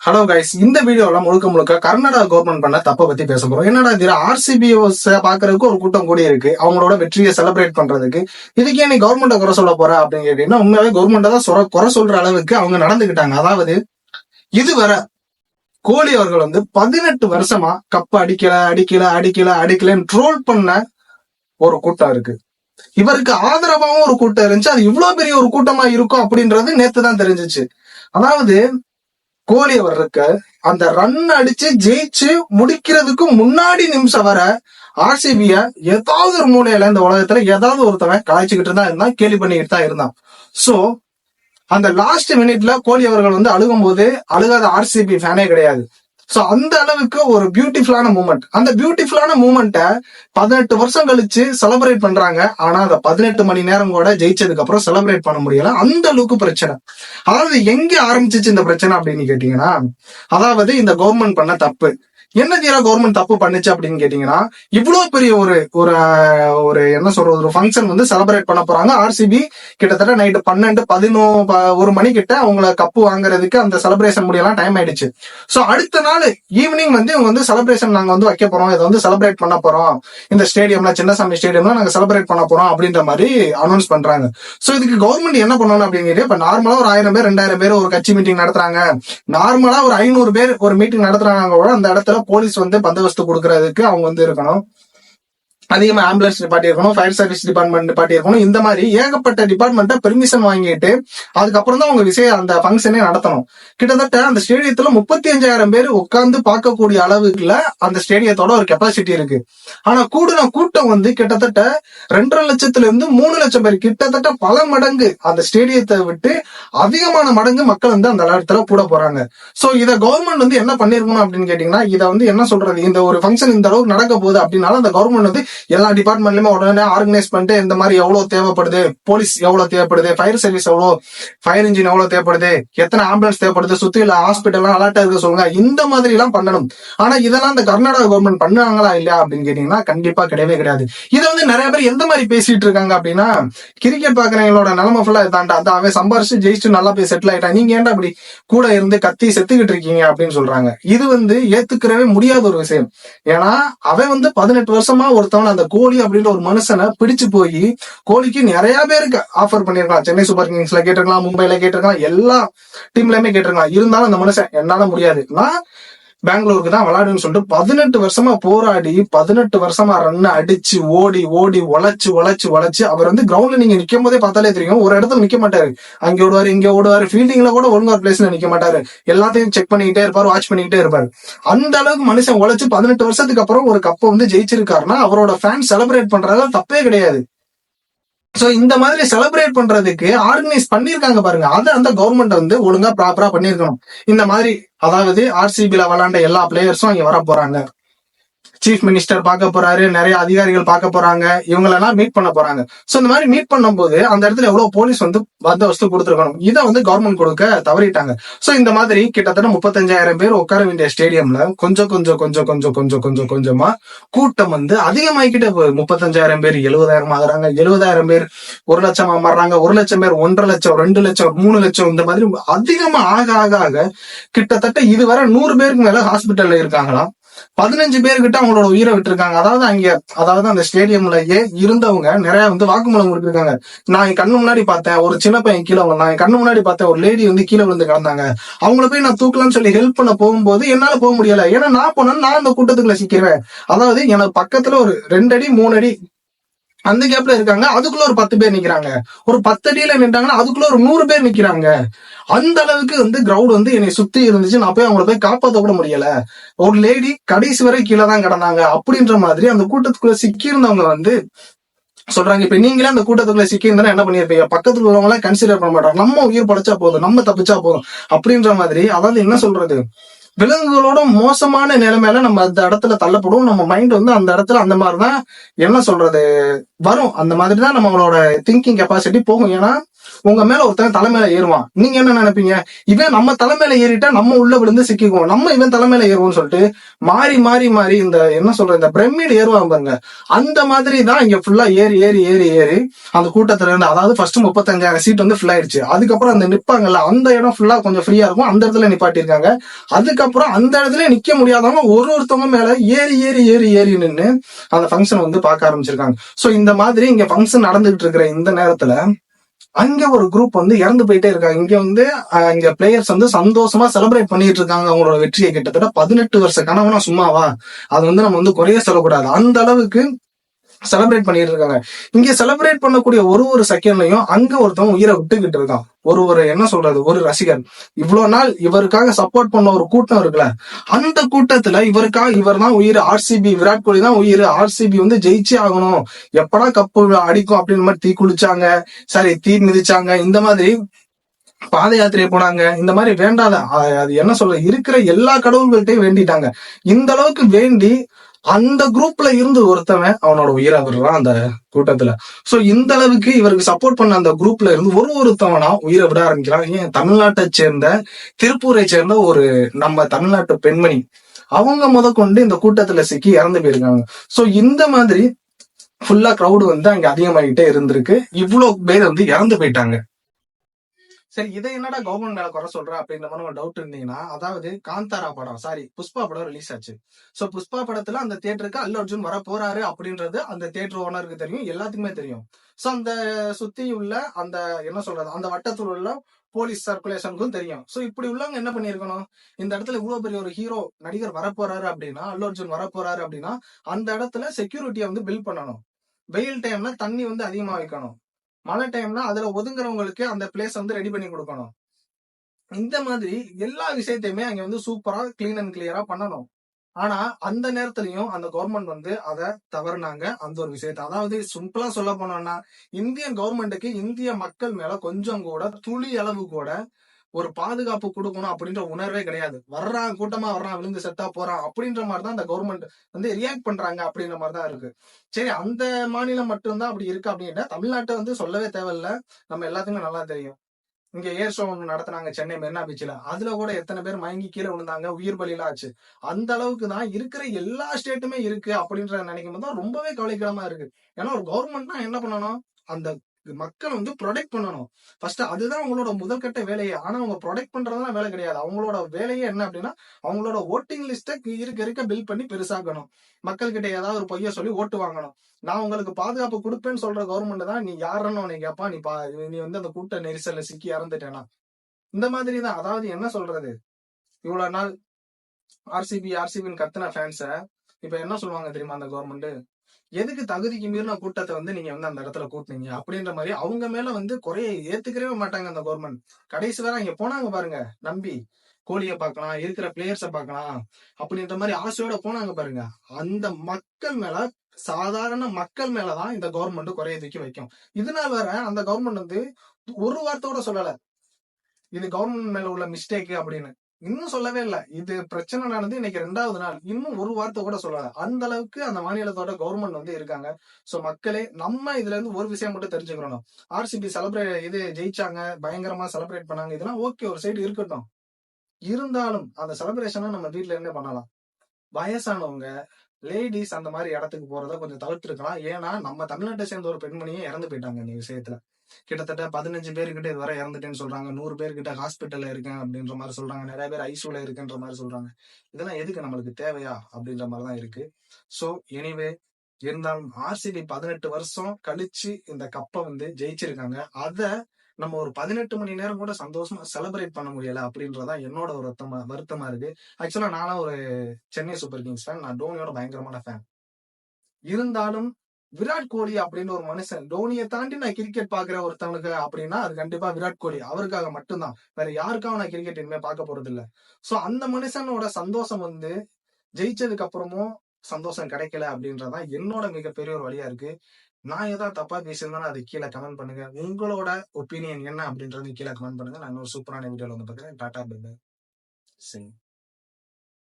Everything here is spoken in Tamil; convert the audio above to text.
ஹலோ கைஸ் இந்த வீடியோல முழுக்க முழுக்க கர்நாடகா கவர்மெண்ட் பண்ண தப்ப பத்தி பேச போறோம். என்னடா இது? ஆர்சிபி பாக்குறதுக்கு ஒரு கூட்டம் கூடி இருக்கு. அவங்களோட வெற்றியை செலிப்ரேட் பண்றதுக்கு. இதுக்கு நீ கவர்மெண்ட குறை சொல்ல போற அப்படின்னு கேட்டீங்கன்னா உண்மையாவே கவர்மெண்ட தான் குறை சொல்ற அளவுக்கு அவங்க நடந்துக்கிட்டாங்க. அதாவது இதுவரை கோலி அவர்கள் வந்து பதினெட்டு வருஷமா கப் அடிக்கல அடிக்கல அடிக்கல அடிக்கலன்னு ட்ரோல் பண்ண ஒரு கூட்டம் இருக்கு. இவருக்கு ஆதரவாவும் ஒரு கூட்டம் இருந்துச்சு. அது இவ்வளவு பெரிய ஒரு கூட்டமா இருக்கும் அப்படின்றது நேத்து தான் தெரிஞ்சுச்சு. அதாவது கோலி இருக்க அந்த ரன் அடிச்சு ஜெயிச்சு முடிக்கிறதுக்கு முன்னாடி நிமிஷம் வர ஆர்சிபிய ஏதாவது ஒரு மூலையில இந்த உலகத்துல ஏதாவது ஒருத்தவன் கலாய்ச்சிக்கிட்டு தான் இருந்தான் கேலி பண்ணிக்கிட்டு தான் இருந்தான். சோ அந்த லாஸ்ட் மினிட்ல கோலி அவர்கள் வந்து அழுகும் போது அழுகாத ஆர்சிபி ஃபேனே கிடையாது. சோ அந்த அளவுக்கு ஒரு பியூட்டிஃபுல்லான மூமெண்ட் அந்த பியூட்டிஃபுல்லான மூமெண்ட்டை பதினெட்டு வருஷம் கழிச்சு செலிப்ரேட் பண்றாங்க. ஆனா அந்த பதினெட்டு மணி நேரம் கூட ஜெயிச்சதுக்கு அப்புறம் செலிப்ரேட் பண்ண முடியல. அந்த அளவுக்கு பிரச்சனை. அதாவது எங்க ஆரம்பிச்சிச்சு இந்த பிரச்சனை அப்படின்னு கேட்டீங்கன்னா அதாவது இந்த கவர்மெண்ட் பண்ண தப்பு. என்ன தீரா கவர்மெண்ட் தப்பு பண்ணுச்சு அப்படின்னு கேட்டீங்கன்னா இவ்வளவு பெரிய ஒரு ஒரு ஒரு என்ன சொல்றது ஒரு ஃபங்க்ஷன் வந்து செலிப்ரேட் பண்ண போறாங்க. ஆர்சிபி கிட்டத்தட்ட நைட்டு பன்னெண்டு பதினோ ப- ஒரு மணி கிட்ட அவங்கள கப்பு வாங்குறதுக்கு அந்த செலிப்ரேஷன் முடியலாம் டைம் ஆயிடுச்சு. ஸோ அடுத்த நாள் ஈவினிங் வந்து இவங்க வந்து செலிப்ரேஷன் நாங்க வந்து வைக்க போறோம். இதை வந்து செலிப்ரேட் பண்ண போறோம். இந்த ஸ்டேடியம்ல சின்னசாமி ஸ்டேடியம்ல நாங்க செலிப்ரேட் பண்ண போறோம் அப்படின்ற மாதிரி அனௌன்ஸ் பண்றாங்க. சோ இதுக்கு கவர்மெண்ட் என்ன பண்ணணும் அப்படின்னு இப்ப நார்மலா ஒரு ஆயிரம் பேர் ரெண்டாயிரம் பேர் ஒரு கட்சி மீட்டிங் நடத்துறாங்க. நார்மலா ஒரு ஐநூறு பேர் ஒரு மீட்டிங் நடத்துறாங்க கூட அந்த இடத்துல போலீஸ் வந்து பந்தோபஸ்து கொடுக்கறதுக்கு அவங்க வந்து இருக்கணும். அதிகமா ஆம்புலன்ஸ் டிபார்ட்டி இருக்கணும் ஃபயர் சர்வீஸ் டிபார்ட்மெண்ட் டிபார்ட் இருக்கணும் இந்த மாதிரி ஏகப்பட்ட டிபார்ட்மெண்ட்டை பெர்மிஷன் வாங்கிட்டு அதுக்கப்புறம் தான் அவங்க விஷய அந்த ஃபங்க்ஷனே நடத்தணும். கிட்டத்தட்ட அந்த ஸ்டேடியத்துல முப்பத்தி அஞ்சாயிரம் பேர் உட்கார்ந்து பார்க்கக்கூடிய அளவுக்குல அந்த ஸ்டேடியத்தோட ஒரு கெப்பாசிட்டி இருக்கு. ஆனா கூடுன கூட்டம் வந்து கிட்டத்தட்ட ரெண்டரை லட்சத்துல இருந்து மூணு லட்சம் பேர். கிட்டத்தட்ட பல மடங்கு அந்த ஸ்டேடியத்தை விட்டு அதிகமான மடங்கு மக்கள் வந்து அந்த இடத்துல கூட போறாங்க. சோ இத கவர்மெண்ட் வந்து என்ன பண்ணிருக்கணும் அப்படின்னு கேட்டீங்கன்னா இதை வந்து என்ன சொல்றது? இந்த ஒரு ஃபங்க்ஷன் இந்த அளவுக்கு நடக்க போகுது அப்படின்னால அந்த கவர்மெண்ட் வந்து எல்லா டிபார்ட்மெண்ட்லயுமே உடனே ஆர்கனைஸ் பண்ணிட்டு இந்த மாதிரி எவ்வளவு தேவைப்படுது போலீஸ் எவ்வளவு தேவைப்படுது ஃபயர் சர்வீஸ் எவ்வளவு ஃபயர் இன்ஜின் எவ்வளவு தேவைப்படுது எத்தனை ஆம்புலன்ஸ் தேவைப்படுது சுத்தி இல்ல ஹாஸ்பிட்டல் அலர்ட்டா இருக்க சொல்லுங்க. இந்த மாதிரி எல்லாம் பண்ணணும். ஆனா இதெல்லாம் இந்த கர்நாடகா கவர்மெண்ட் பண்ணாங்களா இல்லையா அப்படின்னு கேட்டீங்கன்னா கண்டிப்பா கிடையவே கிடையாது. இதை வந்து நிறைய பேர் எந்த மாதிரி பேசிட்டு இருக்காங்க அப்படின்னா கிரிக்கெட் பாக்குறவங்களோட நிலைமை ஃபுல்லா இதாண்டா அதான் அவன் சம்பாரிச்சு ஜெயிச்சு நல்லா போய் செட்டில் ஆயிட்டான். நீங்க ஏன்டா அப்படி கூட இருந்து கத்தி செத்துக்கிட்டு இருக்கீங்க அப்படின்னு சொல்றாங்க. இது வந்து ஏத்துக்கிறவே முடியாத ஒரு விஷயம். ஏன்னா அவன் வந்து பதினெட்டு வருஷமா ஒருத்தவன் அந்த கோலி அப்படின்ற ஒரு மனுஷனை பிடிச்சு போய் கோலிக்கு நிறைய பேருக்கு ஆஃபர் பண்ணிருக்கலாம் சென்னை சூப்பர் கிங்ஸ்ல கேட்டிருக்கலாம் மும்பைல கேட்டிருக்கலாம் எல்லா டீம்லயுமே கேட்டிருக்கலாம். இருந்தாலும் அந்த மனுஷன் என்னால முடியாது. நான் பெங்களூருக்கு தான் விளையாடுன்னு சொல்லிட்டு பதினெட்டு வருஷமா போராடி பதினெட்டு வருஷமா ரன் அடிச்சு ஓடி ஓடி உழைச்சு உழைச்சு உழைச்சு அவர் வந்து கிரவுண்ட்ல நீங்க நிக்கும் போதே பார்த்தாலே தெரியும். ஒரு இடத்துல நிக்க மாட்டாரு. அங்க ஓடுவாரு இங்க ஓடுவாரு ஃபீல்டிங்ல கூட ஒழுங்கா ஒரு பிளேஸ்ல நிக்க மாட்டாரு. எல்லாத்தையும் செக் பண்ணிக்கிட்டே இருப்பாரு வாட்ச் பண்ணிக்கிட்டே இருப்பாரு. அந்த அளவுக்கு மனுஷன் உழைச்சு பதினெட்டு வருஷத்துக்கு அப்புறம் ஒரு கப்பை வந்து ஜெயிச்சிருக்காருன்னா அவரோட ஃபேன் செலிப்ரேட் பண்றதுல தப்பே கிடையாது. சோ இந்த மாதிரி செலிப்ரேட் பண்றதுக்கு ஆர்கனைஸ் பண்ணிருக்காங்க பாருங்க. அதை அந்த கவர்மெண்ட் வந்து ஒழுங்கா ப்ராப்பரா பண்ணிருக்கணும் இந்த மாதிரி அதாவது ஆர்சிபில விளையாண்ட எல்லா பிளேயர்ஸும் இங்க வர போறாங்க சீஃப் மினிஸ்டர் பார்க்க போறாரு நிறைய அதிகாரிகள் பார்க்க போறாங்க இவங்களெல்லாம் மீட் பண்ண போறாங்க. சோ இந்த மாதிரி மீட் பண்ணும்போது அந்த இடத்துல எவ்வளவு போலீஸ் வந்து பந்தோபஸ்து கொடுத்துருக்கணும்? இதை வந்து கவர்மெண்ட் கொடுக்க தவறிட்டாங்க. சோ இந்த மாதிரி கிட்டத்தட்ட முப்பத்தஞ்சாயிரம் பேர் உட்கார வேண்டிய ஸ்டேடியம்ல கொஞ்சம் கொஞ்சம் கொஞ்சம் கொஞ்சம் கொஞ்சம் கொஞ்சம் கொஞ்சமா கூட்டம் வந்து அதிகமாகிக்கிட்டே போகுது. முப்பத்தஞ்சாயிரம் பேர் எழுபதாயிரம் ஆகுறாங்க எழுபதாயிரம் பேர் ஒரு லட்சம் மாறுறாங்க ஒரு லட்சம் பேர் ஒன்றரை லட்சம் ரெண்டு லட்சம் மூணு லட்சம் இந்த மாதிரி அதிகமா ஆக ஆக ஆக கிட்டத்தட்ட இதுவரை நூறு பேருக்கு மேல ஹாஸ்பிட்டல்ல இருக்காங்களாம். பதினஞ்சு பேர்கிட்ட அவங்களோட உயிரை விட்டுருக்காங்க. அதாவது அங்க அதாவது அந்த ஸ்டேடியம்லயே இருந்தவங்க நிறைய வந்து வாக்குமூலம் கொடுத்துருக்காங்க. நான் என் கண்ணு முன்னாடி பார்த்தேன் ஒரு சின்ன பையன் கீழே விழுந்தான் என் கண்ணு முன்னாடி பார்த்தேன் ஒரு லேடி வந்து கீழே விழுந்து கிடந்தாங்க. அவங்கள போய் நான் தூக்கலாம்னு சொல்லி ஹெல்ப் பண்ண போகும்போது என்னால போக முடியல. ஏன்னா நான் போனேன் நான் அந்த கூட்டத்துக்குள்ள சிக்கிறேன் அதாவது எனக்கு பக்கத்துல ஒரு ரெண்டு அடி மூணு அடி அந்த கேப்ல இருக்காங்க. அதுக்குள்ள ஒரு பத்து பேர் நிக்கிறாங்க. ஒரு பத்து அடியில நின்றாங்கன்னா அதுக்குள்ள ஒரு நூறு பேர் நிக்கிறாங்க. அந்த அளவுக்கு வந்து கிரவுட் வந்து என்னை சுத்தி இருந்துச்சு. நான் போய் அவங்கள போய் காப்பாத்த கூட முடியல. ஒரு லேடி கடைசி வரை கீழே தான் கிடந்தாங்க. அப்படின்ற மாதிரி அந்த கூட்டத்துக்குள்ள சிக்கி இருந்தவங்க வந்து சொல்றாங்க இப்ப நீங்களே அந்த கூட்டத்துக்குள்ள சிக்கி இருந்தா என்ன பண்ணிருப்பீங்க பக்கத்துல உள்ளவங்க எல்லாம் கன்சிடர் பண்ண மாட்டாங்க. நம்ம உயிர் படைச்சா போதும். நம்ம தப்பிச்சா போதும். அப்படின்ற மாதிரி அதாவது என்ன சொல்றது? விலங்குகளோட மோசமான நிலைமையில நம்ம அந்த இடத்துல தள்ளப்படும் நம்ம மைண்ட் வந்து அந்த இடத்துல அந்த மாதிரிதான் என்ன சொல்றது? வரும். அந்த மாதிரி தான் நம்மளோட திங்கிங் கெப்பாசிட்டி போகும். ஏன்னா உங்க மேல ஒருத்தன் தலைமையில ஏறுவான். நீங்க என்ன நினைப்பீங்க? இவன் நம்ம தலைமையில ஏறிட்டா நம்ம உள்ள விழுந்து சிக்கிக்குவோம். நம்ம இவன் தலைமையில ஏறுவோம்னு சொல்லிட்டு மாறி மாறி மாறி இந்த என்ன சொல்ற இந்த பிரமிடு ஏறுவாங்க பாருங்க. அந்த மாதிரி தான் இங்க ஃபுல்லா ஏறி ஏறி ஏறி ஏறி அந்த கூட்டத்துல இருந்து அதாவது ஃபர்ஸ்ட் முப்பத்தஞ்சாயிரம் சீட் வந்து ஃபுல் ஆயிடுச்சு. அதுக்கப்புறம் அந்த நிப்பாங்கல்ல அந்த இடம் ஃபுல்லா கொஞ்சம் ஃப்ரீயா இருக்கும். அந்த இடத்துல நிப்பாட்டிருக்காங்க அதுக்கப்புறம் அந்த இடத்துல நிக்க முடியாதவங்க ஒரு ஒருத்தவங்க மேல ஏறி ஏறி ஏறி ஏறி நின்னு அந்த ஃபங்க்ஷன் வந்து பார்க்க ஆரம்பிச்சிருக்காங்க. சோ இந்த மாதிரி இங்க ஃபங்க்ஷன் நடந்துகிட்டு இருக்கிற இந்த நேரத்துல அங்க ஒரு குரூப் வந்து இறந்து போயிட்டே இருக்காங்க இங்க வந்து இங்க பிளேயர்ஸ் வந்து சந்தோஷமா செலிப்ரேட் பண்ணிட்டு இருக்காங்க அவங்களோட வெற்றியை கிட்டத்தட்ட பதினெட்டு வருஷ கனவுனா சும்மாவா? அது வந்து நம்ம வந்து குறைய சொல்லக்கூடாது. அந்த அளவுக்கு செலிப்ரேட் பண்ணிட்டு இருக்காங்க இங்க செலிப்ரேட் பண்ணக்கூடிய ஒரு ஒரு செகண்ட்லயும் அங்க ஒருத்தவன் உயிரை விட்டுக்கிட்டு இருக்கான். ஒரு ஒரு என்ன சொல்றது? ஒரு ரசிகர் இவ்வளவு நாள் இவருக்காக சப்போர்ட் பண்ண ஒரு கூட்டம் இருக்குல்ல அந்த கூட்டத்துல இவருக்காக இவர் தான் உயிர். ஆர்சிபி விராட் கோலி தான் உயிர். ஆர்சிபி வந்து ஜெயிச்சே ஆகணும். எப்படா கப்பு அடிக்கும் அப்படின்னு மாதிரி தீ குளிச்சாங்க. சரி தீ மிதிச்சாங்க. இந்த மாதிரி பாத யாத்திரை போனாங்க. இந்த மாதிரி வேண்டாத அது என்ன சொல்ற இருக்கிற எல்லா கடவுள்கள்ட்டையும் வேண்டிட்டாங்க. இந்த அளவுக்கு வேண்டி அந்த குரூப்ல இருந்து ஒருத்தவன் அவனோட உயிரை விடுறான் அந்த கூட்டத்துல. சோ இந்த அளவுக்கு இவருக்கு சப்போர்ட் பண்ண அந்த குரூப்ல இருந்து ஒரு ஒருத்தவனா உயிரை விட ஆரம்பிக்கிறான். ஏன்? தமிழ்நாட்டை சேர்ந்த திருப்பூரை சேர்ந்த ஒரு நம்ம தமிழ்நாட்டு பெண்மணி. அவங்க முதற்கொண்டு இந்த கூட்டத்துல சிக்கி இறந்து போயிருக்காங்க. சோ இந்த மாதிரி ஃபுல்லா க்ரௌடு வந்து அங்க அதிகமாகிட்டே இருந்திருக்கு. இவ்வளவு பேர் வந்து இறந்து போயிட்டாங்க. சரி இதை என்னடா கவர்மெண்ட் மேல குறை சொல்ற அப்படின்ற மாதிரி டவுட் இருந்தீங்கன்னா அதாவது காந்தாரா படம் சாரி புஷ்பா படம் ரிலீஸ் ஆச்சு. சோ புஷ்பா படத்துல அந்த தியேட்டருக்கு அல்லு அர்ஜுன் வர போறாரு அப்படின்றது அந்த தியேட்டர் ஓனருக்கு தெரியும் எல்லாத்துக்குமே தெரியும். சோ அந்த சுத்தி உள்ள அந்த என்ன சொல்றது அந்த வட்டத்தில் உள்ள போலீஸ் சர்க்குலேஷனுக்கும் தெரியும். சோ இப்படி உள்ளவங்க என்ன பண்ணிருக்கணும் இந்த இடத்துல இவ்வளவு பெரிய ஒரு ஹீரோ நடிகர் வரப்போறாரு அப்படின்னா அல்லு அர்ஜுன் வரப்போறாரு அப்படின்னா அந்த இடத்துல செக்யூரிட்டியை வந்து பில் பண்ணணும். வெயில் டைம்ல தண்ணி வந்து அதிகமா வைக்கணும். மழை டைம்ல அதுல ஒதுங்குறவங்களுக்கு அந்த பிளேஸ் வந்து ரெடி பண்ணி கொடுக்கணும். இந்த மாதிரி எல்லா விஷயத்தையுமே அங்க வந்து சூப்பரா கிளீன் அண்ட் கிளியரா பண்ணணும். ஆனா அந்த நேரத்திலயும் அந்த கவர்மெண்ட் வந்து அதை தவறுனாங்க. அந்த ஒரு விஷயத்தை. அதாவது சிம்பிளா சொல்ல போனோம்னா இந்தியன் கவர்மெண்ட்டுக்கு இந்திய மக்கள் மேல கொஞ்சம் கூட துளி அளவு கூட ஒரு பாதுகாப்பு கொடுக்கணும் அப்படின்ற உணர்வே கிடையாது. வர்றான் கூட்டமா வர்றான் விழுந்து செத்தா போறான் அப்படின்ற மாதிரி தான் அந்த கவர்மெண்ட் வந்து ரியாக்ட் பண்றாங்க அப்படின்ற மாதிரி தான் இருக்கு. சரி அந்த மாநிலம் மட்டும்தான் அப்படி இருக்கு அப்படின்னா தமிழ்நாட்டை வந்து சொல்லவே தேவையில்ல. நம்ம எல்லாத்துக்குமே நல்லா தெரியும். இங்க ஏர் ஷோ ஒன்று நடத்துனாங்க சென்னை மெரினா பீச்சில் அதுல கூட எத்தனை பேர் மயங்கி கீழே விழுந்தாங்க உயிர் பலியெல்லாம் ஆச்சு. அந்த அளவுக்கு தான் இருக்கிற எல்லா ஸ்டேட்டுமே இருக்கு அப்படின்ற நினைக்கும் போது தான் ரொம்பவே கவலைக்கிடமா இருக்கு. ஏன்னா ஒரு கவர்மெண்ட்னா என்ன பண்ணணும்? அந்த மக்கள் வந்து ப்ரொடெக்ட் பண்ணணும். ஃபர்ஸ்ட் அதுதான் அவங்களோட முதல்கட்ட வேலையே. ஆனா அவங்க ப்ரொடெக்ட் பண்றதுலாம் வேலை கிடையாது. அவங்களோட வேலையே என்ன அப்படின்னா அவங்களோட ஓட்டிங் லிஸ்ட்டை இருக்க இருக்க பில் பண்ணி பெருசாக்கணும். மக்கள் கிட்ட ஏதாவது ஒரு பொய்ய சொல்லி ஓட்டு வாங்கணும். நான் உங்களுக்கு பாதுகாப்பு கொடுப்பேன்னு சொல்ற கவர்மெண்ட் தான் நீ யாருன்னு உன்னை கேப்பா. நீ பா நீ வந்து அந்த கூட்ட நெரிசல்ல சிக்கி இறந்துட்டேனா இந்த மாதிரி தான். அதாவது என்ன சொல்றது? இவ்வளவு நாள் ஆர்சிபி ஆர்சிபின்னு கத்துன ஃபேன்ஸ இப்ப என்ன சொல்லுவாங்க தெரியுமா அந்த கவர்மெண்ட் எதுக்கு தகுதிக்கு மீறின கூட்டத்தை வந்து நீங்க வந்து அந்த இடத்துல கூட்டினீங்க? அப்படின்ற மாதிரி அவங்க மேல வந்து குறைய ஏத்துக்கவே மாட்டாங்க அந்த கவர்மெண்ட் கடைசி வரை இங்க போனாங்க பாருங்க நம்பி. கோலியை பார்க்கலாம் இருக்கிற பிளேயர்ஸை பார்க்கலாம் அப்படின்ற மாதிரி ஆசையோட போனாங்க பாருங்க. அந்த மக்கள் மேல சாதாரண மக்கள் மேலதான் இந்த கவர்மெண்ட் குறைய தூக்கி வைக்கும். இதனால வேற அந்த கவர்மெண்ட் வந்து ஒரு வார்த்தையோட சொல்லல. இது கவர்மெண்ட் மேல உள்ள மிஸ்டேக் அப்படின்னு. இன்னும் சொல்லவே இல்ல. இது பிரச்சனை நடந்து இன்னைக்கு ரெண்டாவது நாள். இன்னும் ஒரு வார்த்தை கூட சொல்லல. அந்த அளவுக்கு அந்த மாநிலத்தோட கவர்மெண்ட் வந்து இருக்காங்க. சோ மக்களே நம்ம இதுல இருந்து ஒரு விஷயம் மட்டும் தெரிஞ்சுக்கணும். ஆர்சிபி செலிப்ரேட் இது ஜெயிச்சாங்க பயங்கரமா செலிப்ரேட் பண்ணாங்க. இதெல்லாம் ஓகே ஒரு சைடு இருக்கட்டும். இருந்தாலும் அந்த செலிப்ரேஷனை நம்ம வீட்டுல இருந்தே பண்ணலாம். வயசானவங்க லேடிஸ் அந்த மாதிரி இடத்துக்கு போறத கொஞ்சம் தவிர்த்துருக்கலாம். ஏன்னா நம்ம தமிழ்நாட்டை சேர்ந்த ஒரு பெண்மணியே இறந்து போயிட்டாங்க இந்த விஷயத்துல. கிட்டத்தட்ட பதினஞ்சு பேர்கிட்ட இதுவரை இறந்துட்டேன்னு சொல்றாங்க. நூறு பேர்கிட்ட ஹாஸ்பிட்டல்ல இருக்கேன் அப்படின்ற மாதிரி சொல்றாங்க. நிறைய பேர் ஐசியூல இருக்குன்ற மாதிரி சொல்றாங்க. இதெல்லாம் எதுக்கு நம்மளுக்கு தேவையா அப்படின்ற மாதிரி தான் இருக்கு. சோ எனிவே இருந்தாலும் ஆர்சிபி பதினெட்டு வருஷம் கழிச்சு இந்த கப்பை வந்து ஜெயிச்சிருக்காங்க. அதை நம்ம ஒரு பதினெட்டு மணி நேரம் கூட சந்தோஷமா செலிப்ரேட் பண்ண முடியல அப்படின்றதான் என்னோட ஒரு வருத்தமா வருத்தமா இருக்கு. ஆக்சுவலா நானும் ஒரு சென்னை சூப்பர் கிங்ஸ் ஃபேன் நான் டோனியோட பயங்கரமான ஃபேன் இருந்தாலும் விராட் கோலி அப்படின்னு ஒரு மனுஷன் டோனியை தாண்டி நான் கிரிக்கெட் பாக்குற ஒருத்தவனுக்கு அப்படின்னா அது கண்டிப்பா விராட் கோலி. அவருக்காக மட்டும்தான். வேற யாருக்காக நான் கிரிக்கெட் இனிமே பார்க்க போறது இல்ல சோ அந்த மனுஷனோட சந்தோஷம் வந்து ஜெயிச்சதுக்கு அப்புறமும் சந்தோஷம் கிடைக்கல அப்படின்றதான் என்னோட மிகப்பெரிய ஒரு வழியா இருக்கு. நான் ஏதாவது தப்பா பேசியிருந்தாலும் அது கீழே கமெண்ட் பண்ணுங்க. உங்களோட ஒப்பீனியன் என்ன அப்படின்றது கீழே கமெண்ட் பண்ணுங்க. நான் இன்னொரு சூப்பரான வீடியோல வந்து பாக்குறேன் டாடா பை சரி.